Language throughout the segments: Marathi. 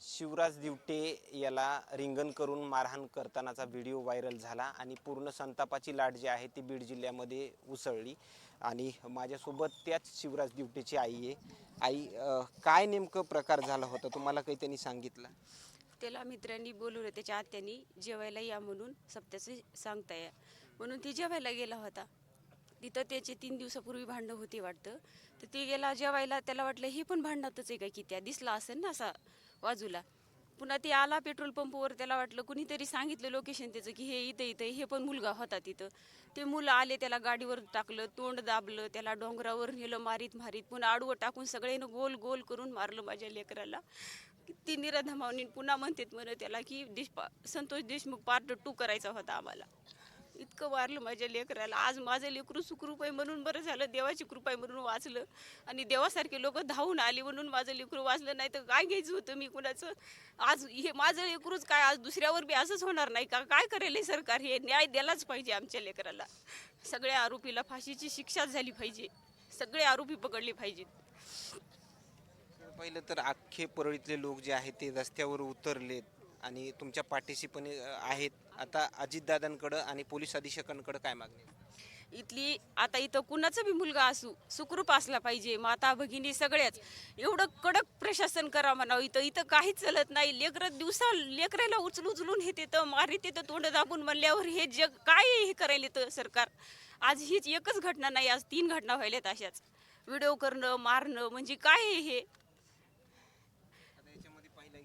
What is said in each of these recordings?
शिवराज दिवटे याला रिंगण करून मारहाण करतानाचा व्हिडिओ व्हायरल झाला आणि पूर्ण संतापाची लाट जी आहे ती बीड जिल्ह्यामध्ये उसळली. आणि माझ्यासोबत त्याच शिवराज दिवटेची आई आहे. आई अ, काय नेमकं प्रकार झाला होता? तुम्हाला काही त्यांनी सांगितलं? त्याला मित्रांनी बोलवलं त्याच्या आत्यानी जेवायला या म्हणून सप्त्याचं सांगता या म्हणून ती जेवायला गेला होता. तिथं त्याचे तीन दिवसापूर्वी भांडं होती वाटतं. तर ते गेला जेवायला त्याला वाटलं हे पण भांडणातच आहे का की त्या दिसला असेल ना असा बाजूला. पुन्हा ते आला पेट्रोल पंपवर त्याला वाटलं कुणीतरी सांगितलं लोकेशन त्याचं की हे इथं इथं हे पण मुलगा होता तिथं. ते मुलं आले त्याला गाडीवर टाकलं तोंड दाबलं त्याला डोंगरावर नेलं मारीत मारीत पुन्हा आडवं टाकून सगळ्यांनी गोल गोल करून मारलं माझ्या लेकराला. ती निराधमावनी पुन्हा म्हणतात म्हणत त्याला की देश संतोष देशमुख पार्ट टू करायचा होता आम्हाला. इतकं वारलं माझ्या लेकराला. आज माझं लेकरू सुखरूप आहे म्हणून बरं झालं देवाची कृपा आहे म्हणून वाचलं. आणि देवासारखे लोक धावून आले म्हणून माझं लेकरू वाचलं नाही तर काय घ्यायचं होतं मी कुणाचं? आज हे माझं लेकरूच काय आज दुसऱ्यावर बी असंच होणार नाही का? काय करेल सरकार? हे न्याय द्यायलाच पाहिजे आमच्या लेकराला. सगळ्या आरोपीला फाशीची शिक्षाच झाली पाहिजे. सगळे आरोपी पकडले पाहिजेत. पहिलं तर अख्खे परळीतले लोक जे आहेत ते रस्त्यावर उतरलेत. आणि तुमच्या पाठीशी पण आहेत. आता अजितदादांकडं आणि पोलीस अधीक्षकांकडं काय मागणी? इथली आता इथं कुणाचा बी मुलगा असू सुखरूप असला पाहिजे माता भगिनी सगळ्याच. एवढं कडक प्रशासन करा म्हणावं. इथं इथं काहीच चालत नाही. लेकरं दिवसा लेकराला उचल उचलून हे तिथं मारीत येतं तोंड दाबून म्हणल्यावर हे जग काय हे करायला येतं सरकार? आज हीच एकच घटना नाही आज तीन घटना व्हायल्यात अशाच. व्हिडिओ करणं मारणं म्हणजे काय हे?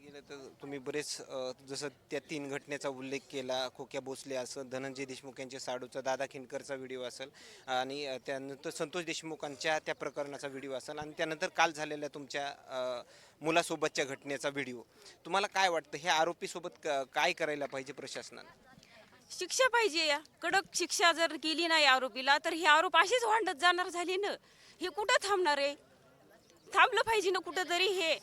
गेलं तर तुम्ही बरेच अ, जसं त्या तीन घटनेचा उल्लेख केला खोक्या भोसले असं धनंजय देशमुख यांच्या साडूचा दादा खिनकरचा व्हिडिओ असेल आणि अ, त्यानंतर संतोष देशमुखांच्या त्या प्रकरणाचा व्हिडिओ असेल आणि त्यानंतर काल झालेल्या तुमच्या अ, मुलासोबतच्या घटनेचा व्हिडिओ तुम्हाला काय वाटतं हे आरोपीसोबत क- काय करायला पाहिजे प्रशासनानं? शिक्षा पाहिजे या. कडक शिक्षा जर केली नाही आरोपीला तर हे आरोप असेच वाढत जाणार झाले ना. हे कुठं थांबणार आहे? थांबलं पाहिजे ना कुठं तरी हे.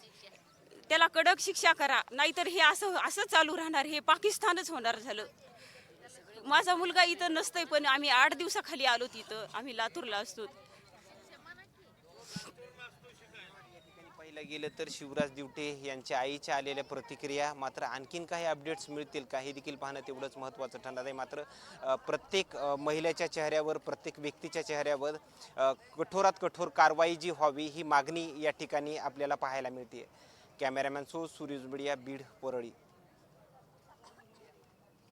त्याला कडक शिक्षा करा नाहीतर हे असं असं चालू राहणार हे पाकिस्तानच होणार झालं. माझा मुलगा इथं नसतंय पण आम्ही आठ दिवसाखाली आलो तिथं आम्ही लातूरला असतो. पाहिलं गेलं तर शिवराज दिवटे यांच्या आईच्या आलेल्या प्रतिक्रिया मात्र आणखीन काही अपडेट्स मिळतील का हे देखील पाहणं तेवढंच महत्त्वाचं ठरणार आहे. मात्र प्रत्येक महिलेच्या चेहऱ्यावर प्रत्येक व्यक्तीच्या चेहऱ्यावर कठोरात कठोर कारवाई जी व्हावी ही मागणी या ठिकाणी आपल्याला पाहायला मिळते cameraman so Suryaj media Beed Parli.